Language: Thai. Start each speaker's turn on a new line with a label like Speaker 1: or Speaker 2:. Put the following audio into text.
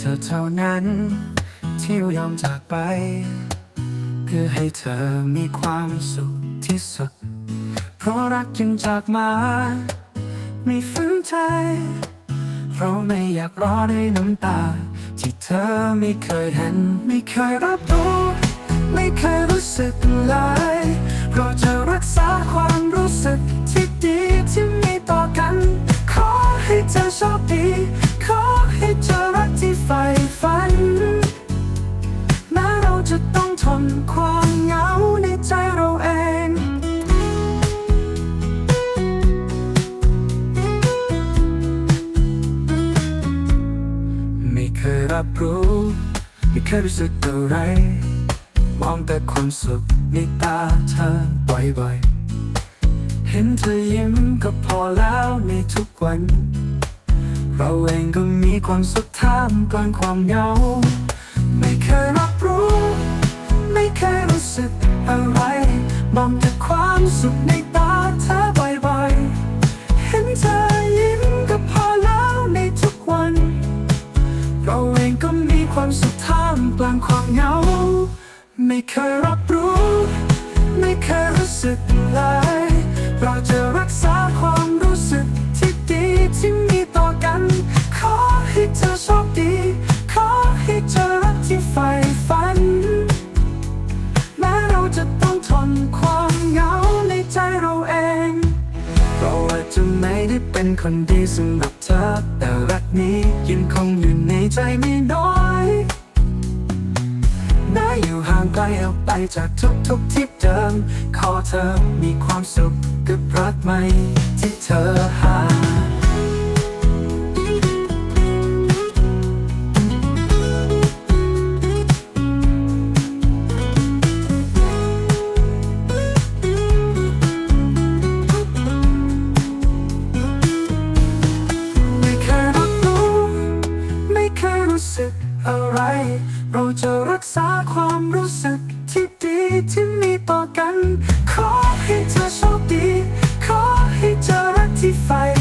Speaker 1: เธอเท่านั้น ที่ยอมจากไป เพื่อให้เธอมีความสุขที่สุด เพราะรักจึงจากมาไม่ฝืนใจเพราะไม่อยากรอด้วยน้ำตา ที่เธอไม่เคยเห็น ไม่เคยรับรู้ ไม่เคยรู้สึกเลยเราจะรักษาความรู้สึกที่ดีที่มีต่อกัน ขอให้เธอโชคดี จะต้องทนความเหงาในใจเราเอง ไม่เคยรับรู้ ไม่เคยรู้สึกอะไร มองแต่ความสุขในตาเธอบ่อยๆ เห็นเธอยิ้มก็พอแล้วในทุกวัน เราเองก็มีความสุขท่ามกลางความเหงา สุขในตาเธอบ่อยๆ เห็นเธอยิ้มก็พอแล้วในทุกวัน เราเองก็มีความสุขท่ามกลางความเหงา ไม่เคยรับรู้ เป็นคนดีสำหรับเธอ แต่รักนี้ยังคงอยู่ในใจไม่น้อยน่าอยู่ห่างไกลออกไปจากทุกๆที่เดิม ขอเธอมีความสุขกับรักใหม่ที่เธอ รู้สึกอะไร เราจะรักษาความรู้สึกที่ดีที่มีต่อกัน ขอให้เธอโชคดี ขอให้เธอรักที่ไฟ